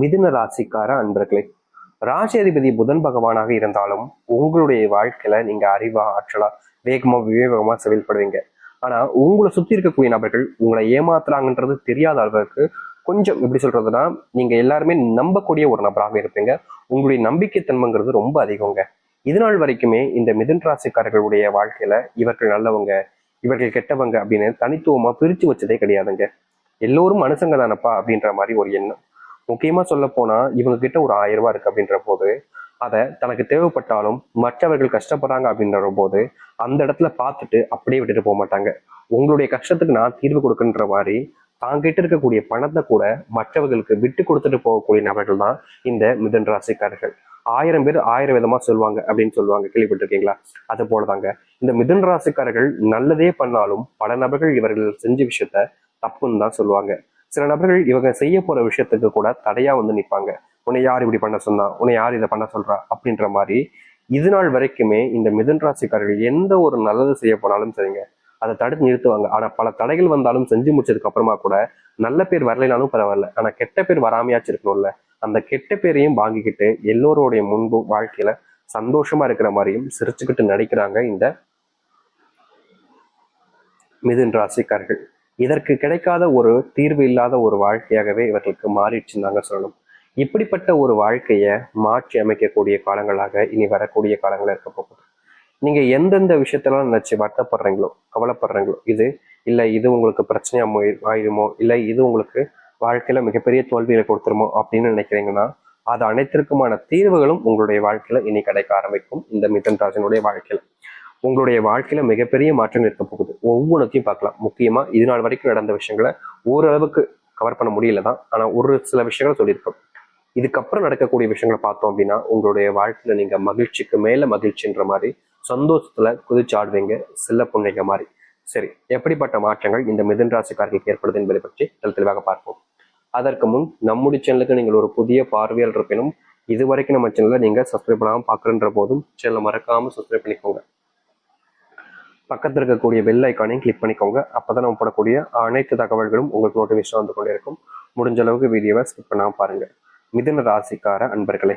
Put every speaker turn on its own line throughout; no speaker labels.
மிதுன ராசிக்கார அன்பர்களே ராசியதிபதி புதன் பகவானாக இருந்தாலும் உங்களுடைய வாழ்க்கையில நீங்க அறிவா ஆற்றலா வேகமா விவேகமா செயல்படுவீங்க. ஆனா உங்களை சுத்தி இருக்கக்கூடிய நபர்கள் உங்களை ஏமாத்துறாங்கன்றது தெரியாத அளவுக்கு கொஞ்சம் எப்படி சொல்றதுன்னா நீங்க எல்லாருமே நம்பக்கூடிய ஒரு நபராக இருப்பீங்க. உங்களுடைய நம்பிக்கை தன்மைங்கிறது ரொம்ப அதிகங்க. இதுநாள் வரைக்குமே இந்த மிதுன் ராசிக்காரர்களுடைய வாழ்க்கையில இவர்கள் நல்லவங்க இவர்கள் கெட்டவங்க அப்படின்னு தனித்துவமா பிரிச்சு வச்சதே கிடையாதுங்க. எல்லோரும் மனுஷங்க தானப்பா அப்படின்ற மாதிரி ஒரு எண்ணம். முக்கியமா சொல்ல போனா இவங்க கிட்ட ஒரு ஆயிரம் ரூபாய் இருக்கு அப்படின்ற போது அதை தனக்கு தேவைப்பட்டாலும் மற்றவர்கள் கஷ்டப்படுறாங்க அப்படின்ற போது அந்த இடத்துல பார்த்துட்டு அப்படியே விட்டுட்டு போக மாட்டாங்க. உங்களுடைய கஷ்டத்துக்கு நான் தீர்வு கொடுக்குன்ற மாதிரி தாங்கிட்ட இருக்கக்கூடிய பணத்தை கூட மற்றவர்களுக்கு விட்டு கொடுத்துட்டு போகக்கூடிய நபர்கள் தான் இந்த மிதன் ராசிக்காரர்கள். ஆயிரம் பேர் ஆயிரம் விதமா சொல்லுவாங்க அப்படின்னு சொல்லுவாங்க. கேள்விப்பட்டிருக்கீங்களா? அது போலதாங்க. இந்த மிதன் ராசிக்காரர்கள் நல்லதே பண்ணாலும் பல நபர்கள் இவர்கள் செஞ்ச விஷயத்த தப்புன்னு தான் சொல்லுவாங்க. சில நபர்கள் இவங்க செய்ய போற விஷயத்துக்கு கூட தடையா வந்து நிற்பாங்க உன்னை யார் இப்படி பண்ண சொன்னா? உன்னை யார் இதை பண்ண சொல்றா? அப்படின்ற மாதிரி இது நாள் வரைக்குமே இந்த மிதன் ராசிக்காரர்கள் எந்த ஒரு நல்லது செய்ய போனாலும் சரிங்க. அதை தடுத்து நிறுத்துவாங்க. ஆனா பல தடைகள் வந்தாலும் செஞ்சு முடிச்சதுக்கு அப்புறமா கூட நல்ல பேர் வரலைனாலும் பரவாயில்ல. ஆனா கெட்ட பேர் வராமையாச்சும் இருக்கணும்ல. அந்த கெட்ட பேரையும் வாங்கிக்கிட்டு எல்லோருடைய முன்பு வாழ்க்கையில சந்தோஷமா இருக்கிற மாதிரியும் சிரிச்சுக்கிட்டு நடிக்கிறாங்க இந்த மிதுன் ராசிக்காரர்கள். இதற்கு கிடைக்காத ஒரு தீர்வு இல்லாத ஒரு வாழ்க்கையாகவே இவர்களுக்கு மாறிடுச்சுன்னு தாங்க சொல்லணும். இப்படிப்பட்ட ஒரு வாழ்க்கையை மாற்றி அமைக்கக்கூடிய காலங்களாக இனி வரக்கூடிய காலங்கள் இருக்க போகுது. நீங்க எந்தெந்த விஷயத்தெல்லாம் நினைச்சு வருத்தப்படுறீங்களோ கவலைப்படுறீங்களோ இது இல்லை இது உங்களுக்கு பிரச்சனையா ஆயிடுமோ இல்லை இது உங்களுக்கு வாழ்க்கையில மிகப்பெரிய தோல்வியை கொடுத்துருமோ அப்படின்னு நினைக்கிறீங்கன்னா அது அனைத்திற்குமான தீர்வுகளும் உங்களுடைய வாழ்க்கையில இனி கிடைக்க ஆரம்பிக்கும். இந்த மிதன் ராஜனுடைய வாழ்க்கையில. உங்களுடைய வாழ்க்கையில மிகப்பெரிய மாற்றம் இருக்க போகுது. ஒவ்வொன்றத்தையும் பார்க்கலாம். முக்கியமா இது நாள் வரைக்கும் நடந்த விஷயங்களை ஓரளவுக்கு கவர் பண்ண முடியல தான். ஆனா ஒரு சில விஷயங்களை சொல்லியிருக்கோம் இதுக்கப்புறம் நடக்கக்கூடிய விஷயங்களை பார்த்தோம் அப்படின்னா உங்களுடைய வாழ்க்கையில நீங்க மகிழ்ச்சிக்கு மேல மகிழ்ச்சின்ற மாதிரி சந்தோஷத்துல குதிச்சாடுவீங்க ஆடுவீங்க செல்ல மாதிரி. சரி எப்படிப்பட்ட மாற்றங்கள் இந்த மிதன் ராசிக்காரர்களுக்கு ஏற்படுது என்பதை பற்றி தெளிவாக பார்ப்போம். அதற்கு முன் நம்முடைய சேனலுக்கு நீங்கள் ஒரு புதிய பார்வையால் இருப்பினும் இது வரைக்கும் நம்ம சேனலை நீங்க சப்ஸ்கிரைப் பண்ணாமல் பார்க்குறன்ற போதும் சேனலை மறக்காம சப்ஸ்கிரைப் பண்ணிக்கோங்க. பக்கத்தில் இருக்கக்கூடிய பெல் ஐக்கானையும் கிளிக் பண்ணிக்கோங்க. அப்பதான் நம்ம போடக்கூடிய அனைத்து தகவல்களும் உங்களுக்கு நோட்டிஃபிகேஷன் வந்து கொண்டே இருக்கும் முடிஞ்ச அளவுக்கு வீடியோவை ஸ்கிப் பண்ணாம பாருங்க. மிதன ராசிக்கார அன்பர்களே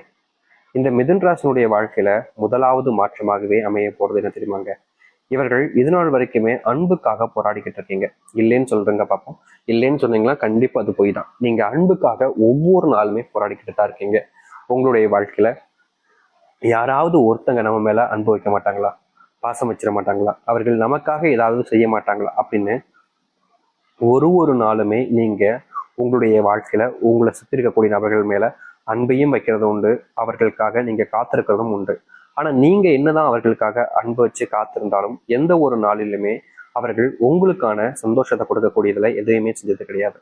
இந்த மிதன் ராசினுடைய வாழ்க்கையில முதலாவது மாற்றமாகவே அமைய போகிறது என்ன தெரியுமாங்க? இவர்கள் இது நாள் வரைக்குமே அன்புக்காக போராடிக்கிட்டு இருக்கீங்க. இல்லைன்னு சொல்றேங்க பார்ப்போம் இல்லைன்னு சொன்னீங்கன்னா கண்டிப்பா அது போய் தான் நீங்க அன்புக்காக ஒவ்வொரு நாளுமே போராடிக்கிட்டு தான் இருக்கீங்க. உங்களுடைய வாழ்க்கையில யாராவது ஒருத்தங்க நம்ம மேல அன்பு வைக்க மாட்டாங்களா? பாசம் வச்சிட மாட்டாங்களா? அவர்கள் நமக்காக ஏதாவது செய்ய மாட்டாங்களா? அப்படின்னு ஒரு ஒரு நாளுமே நீங்க உங்களுடைய வாழ்க்கையில உங்களை சுற்றி இருக்கக்கூடிய நபர்கள் மேல அன்பையும் வைக்கிறது உண்டு. அவர்களுக்காக நீங்க காத்திருக்கிறதும் உண்டு. ஆனா நீங்க என்னதான் அவர்களுக்காக அன்பு வச்சு காத்திருந்தாலும் எந்த ஒரு நாளிலுமே அவர்கள் உங்களுக்கான சந்தோஷத்தை கொடுக்கக்கூடியதுல எதையுமே செஞ்சது கிடையாது.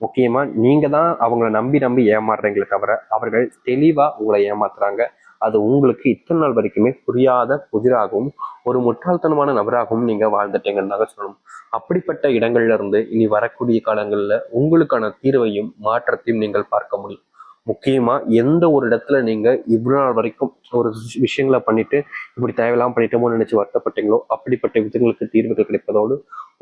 முக்கியமா நீங்க தான் அவங்கள நம்பி நம்பி ஏமாறுறீங்களே தவிர அவர்கள் தெளிவா உங்களை ஏமாத்துறாங்க. அது உங்களுக்கு இத்தனை நாள் வரைக்குமே புரியாத புதிராகவும் ஒரு முட்டாள்தனமான நபராகவும் நீங்க வாழ்ந்துட்டீங்கன்னு தாங்க சொல்லணும். அப்படிப்பட்ட இடங்கள்ல இருந்து இனி வரக்கூடிய காலங்கள்ல உங்களுக்கான தீர்வையும் மாற்றத்தையும் நீங்கள் பார்க்க முடியும். முக்கியமாக எந்த ஒரு இடத்துல நீங்கள் இவ்வளோ நாள் வரைக்கும் ஒரு விஷயங்களை பண்ணிட்டு இப்படி தேவையில்லாமல் பண்ணிட்டோமோ நினைச்சு வருத்தப்பட்டீங்களோ அப்படிப்பட்ட விதங்களுக்கு தீர்வுகள் கிடைப்பதோடு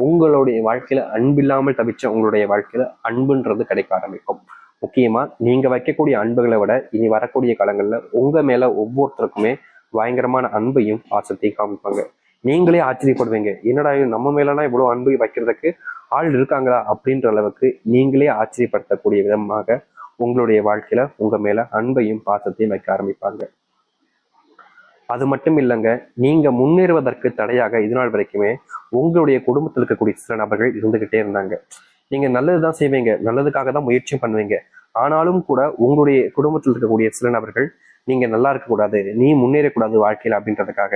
உங்களுடைய வாழ்க்கையில அன்பில்லாமல் தவிச்ச உங்களுடைய வாழ்க்கையில அன்புன்றது கிடைக்க ஆரம்பிக்கும். முக்கியமா நீங்க வைக்கக்கூடிய அன்புகளை விட இனி வரக்கூடிய காலங்கள்ல உங்க மேல ஒவ்வொருத்தருக்குமே பயங்கரமான அன்பையும் ஆசத்தையும் காமிப்பாங்க. நீங்களே ஆச்சரியப்படுவீங்க. என்னடா நம்ம மேலாம் இவ்வளவு அன்பு வைக்கிறதுக்கு ஆள் இருக்காங்களா அப்படின்ற அளவுக்கு நீங்களே ஆச்சரியப்படுத்தக்கூடிய விதமாக உங்களுடைய வாழ்க்கையில உங்க மேல அன்பையும் பாசத்தையும் வைக்க ஆரம்பிப்பாங்க. அது மட்டும் இல்லைங்க நீங்க முன்னேறுவதற்கு தடையாக இது நாள் வரைக்குமே உங்களுடைய குடும்பத்தில் இருக்கக்கூடிய சில நபர்கள் இருந்துகிட்டே இருந்தாங்க. நீங்க நல்லதுதான் செய்வீங்க நல்லதுக்காக தான் முயற்சியும் பண்ணுவீங்க. ஆனாலும் கூட உங்களுடைய குடும்பத்தில் இருக்கக்கூடிய சில நபர்கள் நீங்க நல்லா இருக்கக்கூடாது நீ முன்னேறக்கூடாது வாழ்க்கையில அப்படின்றதுக்காக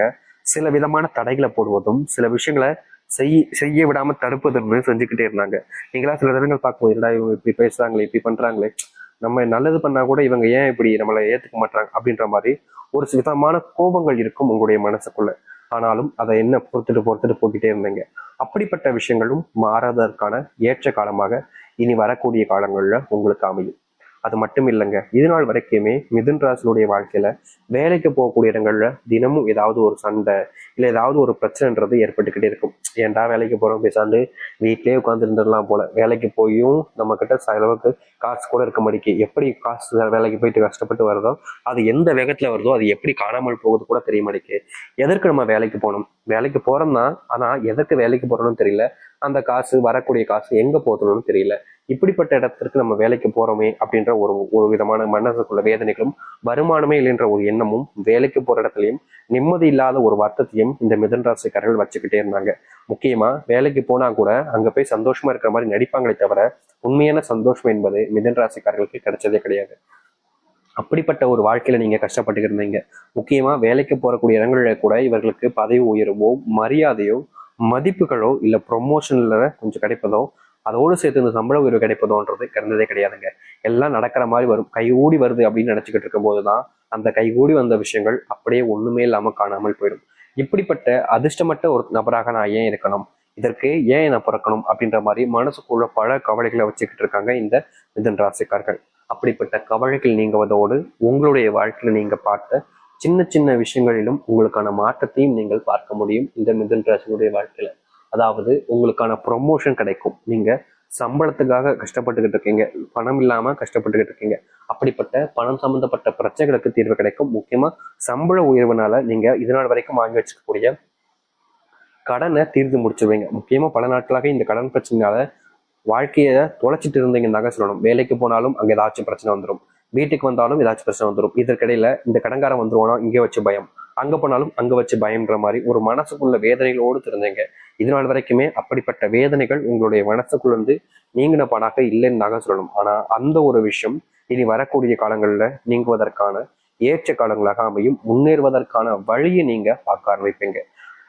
சில விதமான தடைகளை போடுவதும் சில விஷயங்களை செய் செய்ய விடாம தடுப்பதுன்னு செஞ்சுக்கிட்டே இருந்தாங்க. நீங்களா சில தினங்கள் பார்க்கும்போது என்னடா இவங்க இப்படி பேசுறாங்களே இப்படி பண்றாங்களே? நம்ம நல்லது பண்ணா கூட இவங்க ஏன் இப்படி நம்மளை ஏத்துக்க மாட்டாங்க அப்படின்ற மாதிரி ஒரு விதமான கோபங்கள் இருக்கும் உங்களுடைய மனசுக்குள்ள. ஆனாலும் அதை என்ன பொறுத்துட்டு பொறுத்துட்டு போய்கிட்டே இருந்தீங்க? அப்படிப்பட்ட விஷயங்களும் மாறாததற்கான ஏற்ற காலமாக இனி வரக்கூடிய காலங்கள்ல உங்களுக்கு அமையும். அது மட்டும் இல்லைங்க. இது நாள் வரைக்குமே மிதுன் ராசினுடைய வாழ்க்கையில வேலைக்கு போகக்கூடிய இடங்கள்ல தினமும் ஏதாவது ஒரு சண்டை இல்லை ஏதாவது ஒரு பிரச்சனைன்றது ஏற்பட்டுக்கிட்டே இருக்கும். ஏன்டா வேலைக்கு போறோம் பேசாண்டு வீட்டிலேயே உட்காந்து இருந்துடலாம் போல. வேலைக்கு போயும் நம்ம கிட்ட செலவுக்கு காசு கூட இருக்க மாட்டேங்கி எப்படி காசு வேலைக்கு போயிட்டு கஷ்டப்பட்டு வருதோ அது எந்த வேகத்துல வருதோ அது எப்படி காணாமல் போகுது கூட தெரிய மாட்டேங்கு எதற்கு நம்ம வேலைக்கு போகணும்? வேலைக்கு போறோம்னா ஆனா எதற்கு வேலைக்கு போறோம்னு தெரியல. அந்த காசு வரக்கூடிய காசு எங்க போகணும்னு தெரியல. இப்படிப்பட்ட இடத்திற்கு நம்ம வேலைக்கு போறோமே அப்படின்ற ஒரு ஒரு விதமான மனசுக்குள்ள வேதனைகளும் வருமானமே இல்லைன்ற ஒரு எண்ணமும் வேலைக்கு போற இடத்துலையும் நிம்மதி இல்லாத ஒரு வருத்தத்தையும் இந்த மிதன் ராசிக்காரர்கள் வச்சுக்கிட்டே இருந்தாங்க. முக்கியமா வேலைக்கு போனா கூட அங்க போய் சந்தோஷமா இருக்கிற மாதிரி நடிப்பாங்களே தவிர உண்மையான சந்தோஷம் என்பது மிதன் ராசிக்காரர்களுக்கு கிடைச்சதே கிடையாது. அப்படிப்பட்ட ஒரு வாழ்க்கையில நீங்க கஷ்டப்பட்டு இருந்தீங்க. முக்கியமா வேலைக்கு போறக்கூடிய இடங்களில் கூட இவர்களுக்கு பதவி உயர்வோ மரியாதையோ மதிப்புகளோ இல்லை ப்ரொமோஷனில் கொஞ்சம் கிடைப்பதோ அதோடு சேர்த்து இந்த சம்பள உயர்வு கிடைப்பதோன்றது கிடந்ததே கிடையாதுங்க. எல்லாம் நடக்கிற மாதிரி வரும். கைகூடி வருது அப்படின்னு நினச்சிக்கிட்டு இருக்கும்போது தான் அந்த கைகூடி வந்த விஷயங்கள் அப்படியே ஒண்ணுமே இல்லாமல் காணாமல் போயிடும். இப்படிப்பட்ட அதிர்ஷ்டமற்ற ஒரு நபராக நான் ஏன் இருக்கணும்? இதற்கு ஏன் என்ன பிறக்கணும்? அப்படின்ற மாதிரி மனசுக்குள்ள பல கவலைகளை வச்சுக்கிட்டு இருக்காங்க இந்த மிதன் ராசிக்கார்கள் அப்படிப்பட்ட கவலைகள் நீங்குவதோடு உங்களுடைய வாழ்க்கையில் நீங்க பார்த்த சின்ன சின்ன விஷயங்களிலும் உங்களுக்கான மாற்றத்தையும் நீங்கள் பார்க்க முடியும் இந்த மிதன் ராசினுடைய வாழ்க்கையில. அதாவது உங்களுக்கான ப்ரொமோஷன் கிடைக்கும். நீங்க சம்பளத்துக்காக கஷ்டப்பட்டுக்கிட்டு இருக்கீங்க. பணம் இல்லாம கஷ்டப்பட்டுக்கிட்டு இருக்கீங்க. அப்படிப்பட்ட பணம் சம்பந்தப்பட்ட பிரச்சனைகளுக்கு தீர்வு கிடைக்கும். முக்கியமா சம்பள உயர்வுனால நீங்க இதனால் வரைக்கும் வாங்கி வச்சுக்கக்கூடிய கடனை தீர்த்து முடிச்சிருவீங்க முக்கியமா பல நாட்களாக இந்த கடன் பிரச்சனையால வாழ்க்கையை தொலைச்சிட்டு இருந்தீங்கன்னாங்க சொல்லணும். வேலைக்கு போனாலும் அங்க ஏதாச்சும் பிரச்சனை வந்துடும் வீட்டுக்கு வந்தாலும் ஏதாச்சும் பிரச்சனை வந்துடும் இதற்கிடையில இந்த கடங்காரம் வந்துருவானா இங்கே வச்சு பயம். அங்க போனாலும் அங்க வச்சு பயம்ன்ற மாதிரி ஒரு மனசுக்குள்ள வேதனைகளோடு திறந்தீங்க. இதனால் வரைக்குமே அப்படிப்பட்ட வேதனைகள் உங்களுடைய மனசுக்குள்ள இருந்து நீங்கின பாடாக இல்லைன்னு சொல்லணும். ஆனா அந்த ஒரு விஷயம் இனி வரக்கூடிய காலங்களில் நீங்குவதற்கான ஏற்ற காலங்களாக அமையும். முன்னேறுவதற்கான வழியை நீங்க பார்க்க ஆரம்பிப்பீங்க.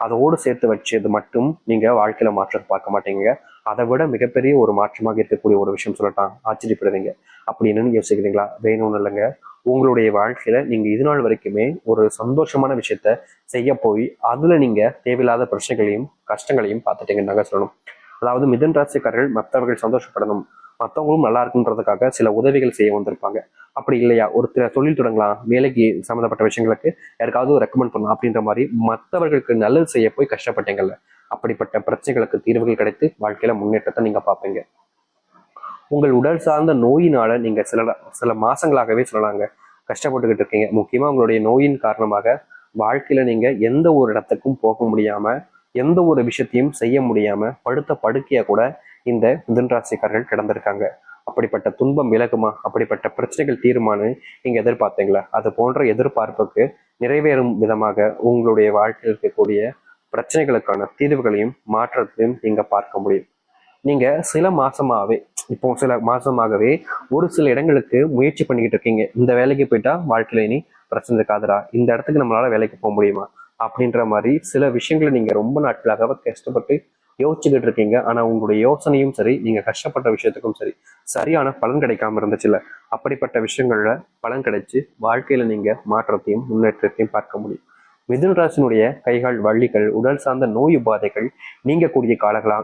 அதோடு சேர்த்து வச்சது மட்டும் நீங்க வாழ்க்கையில மாற்றத்தை பார்க்க மாட்டீங்க. அதை விட மிகப்பெரிய ஒரு மாற்றமாக இருக்கக்கூடிய ஒரு விஷயம் சொல்லட்டான் ஆச்சரியப்படுவீங்க. அப்படி என்னன்னு யோசிக்கிறீங்களா வேணும்னு இல்லைங்க. உங்களுடைய வாழ்க்கையில நீங்க இது நாள் வரைக்குமே ஒரு சந்தோஷமான விஷயத்த செய்ய போய் அதுல நீங்க தேவையில்லாத பிரச்சனைகளையும் கஷ்டங்களையும் பார்த்துட்டீங்கன்னாங்க சொல்லணும். அதாவது மிதன் ராசிக்காரர்கள் மற்றவர்கள் சந்தோஷப்படணும். மற்றவங்களும் நல்லா இருக்குன்றதுக்காக சில உதவிகள் செய்ய வந்திருப்பாங்க. அப்படி இல்லையா? ஒரு தொழில் தொடங்கலாம். வேலைக்கு சம்மந்தப்பட்ட விஷயங்களுக்கு யாருக்காவது ரெக்கமெண்ட் பண்ணலாம் அப்படின்ற மாதிரி மற்றவர்களுக்கு நல்லது செய்ய போய் கஷ்டப்பட்டீங்கல்ல. அப்படிப்பட்ட பிரச்சனைகளுக்கு தீர்வுகள் கிடைத்து வாழ்க்கையில முன்னேற்றத்தை நீங்க பார்ப்பீங்க. உங்கள் உடல் சார்ந்த நோயினால நீங்க சில சில மாசங்களாகவே சொல்லலாங்க. கஷ்டப்பட்டுக்கிட்டு இருக்கீங்க. முக்கியமா உங்களுடைய நோயின் காரணமாக வாழ்க்கையில நீங்க எந்த ஒரு இடத்துக்கும் போக முடியாம எந்த ஒரு விஷயத்தையும் செய்ய முடியாம படுத்த படுக்கையா கூட இந்த மிதன்ராசிக்காரர்கள் கிடந்திருக்காங்க. அப்படிப்பட்ட துன்பம் விலகுமா? அப்படிப்பட்ட பிரச்சனைகள் தீருமானு நீங்க எதிர்பார்த்தீங்களா? அது போன்ற எதிர்பார்ப்புக்கு நிறைவேறும் விதமாக உங்களுடைய வாழ்க்கையில் இருக்கக்கூடிய பிரச்சனைகளுக்கான தீர்வுகளையும் மாற்றத்தையும் நீங்க பார்க்க முடியும். நீங்க சில மாசமாவே இப்போ சில மாசமாகவே ஒரு சில இடங்களுக்கு முயற்சி பண்ணிக்கிட்டு இருக்கீங்க. இந்த வேலைக்கு போயிட்டா வாழ்க்கையில இனி பிரச்சனை இருக்காதுடா. இந்த இடத்துக்கு நம்மளால வேலைக்கு போக முடியுமா? அப்படின்ற மாதிரி சில விஷயங்களை நீங்க ரொம்ப நாட்களாக கஷ்டப்பட்டு யோசிச்சுக்கிட்டு இருக்கீங்க. ஆனா உங்களுடைய யோசனையும் சரி நீங்க கஷ்டப்பட்ட விஷயத்துக்கும் சரி சரியான பலன் கிடைக்காம இருந்துச்சுல்ல. அப்படிப்பட்ட விஷயங்கள்ல பலன் கிடைச்சு வாழ்க்கையில நீங்க மாற்றத்தையும் முன்னேற்றத்தையும் பார்க்க முடியும். மிதுன் ராசினுடைய கைகால் வள்ளிகள் உடல் சார்ந்த நோய் உபாதைகள் நீங்கக்கூடிய காலங்களா?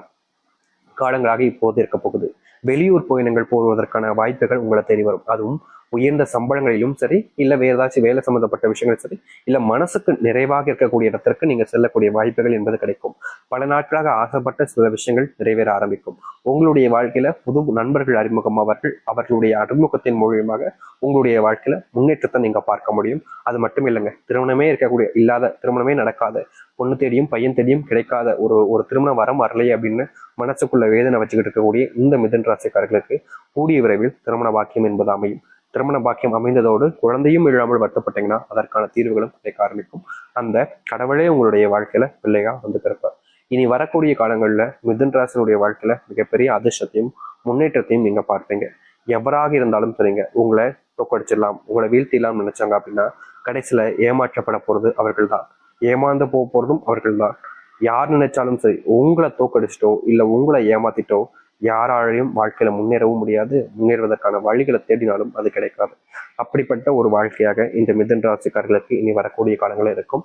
காலங்களாக இப்போது இருக்க போகுது வெளியூர் பயணங்கள் போவதற்கான வாய்ப்புகள் உங்களை தேடி வரும். அதுவும் உயர்ந்த சம்பளங்களிலும் சரி இல்லை வேறு ஏதாச்சும் வேலை சம்மந்தப்பட்ட விஷயங்களும் சரி இல்லை மனசுக்கு நிறைவாக இருக்கக்கூடிய இடத்திற்கு நீங்கள் செல்லக்கூடிய வாய்ப்புகள் என்பது கிடைக்கும். பல நாட்களாக ஆசைப்பட்ட சில விஷயங்கள் நிறைவேற ஆரம்பிக்கும். உங்களுடைய வாழ்க்கையில புது நண்பர்கள் அறிமுகமாவார்கள் அவர்களுடைய அறிமுகத்தின் மூலியமாக உங்களுடைய வாழ்க்கையில முன்னேற்றத்தை நீங்க பார்க்க முடியும். அது மட்டும் இல்லைங்க திருமணமே இருக்கக்கூடிய இல்லாத திருமணமே நடக்காத பொண்ணு தேடியும் பையன் தேடியும் கிடைக்காத ஒரு ஒரு திருமணம் வரம் வரலையே அப்படின்னு மனசுக்குள்ள வேதனை வச்சுக்கிட்டு இருக்கக்கூடிய இந்த மிதன் ராசிக்காரர்களுக்கு கூடிய விரைவில் திருமண வாக்கியம் என்பது அமையும். திருமண பாக்கியம் அமைந்ததோடு குழந்தையும் இல்லாமல் வருத்தப்பட்டீங்கன்னா அதற்கான தீர்வுகளும் கிடைக்க ஆரம்பிக்கும். அந்த கடவுளே உங்களுடைய வாழ்க்கையில பிள்ளையா வந்து பிறப்பார். இனி வரக்கூடிய காலங்களில் மிதுன் ராசினுடைய வாழ்க்கையில மிகப்பெரிய அதிர்ஷ்டத்தையும் முன்னேற்றத்தையும் நீங்க பார்ப்பீங்க. எவராக இருந்தாலும் சரிங்க. உங்களை தோக்கடிச்சிடலாம். உங்களை வீழ்த்திடலாம் நினைச்சாங்க அப்படின்னா கடைசியில ஏமாற்றப்பட போறது அவர்கள் தான் ஏமாந்து போக போறதும் அவர்கள் தான் யார் நினைச்சாலும் சரி உங்களை தோக்கடிச்சிட்டோ இல்ல உங்களை ஏமாத்திட்டோ யாராலையும் வாழ்க்கையில முன்னேறவும் முடியாது. முன்னேறுவதற்கான வழிகளை தேடினாலும் அது கிடைக்காது. அப்படிப்பட்ட ஒரு வாழ்க்கையாக இந்த மிதன் ராசிக்காரர்களுக்கு இனி வரக்கூடிய காலங்களில் இருக்கும்.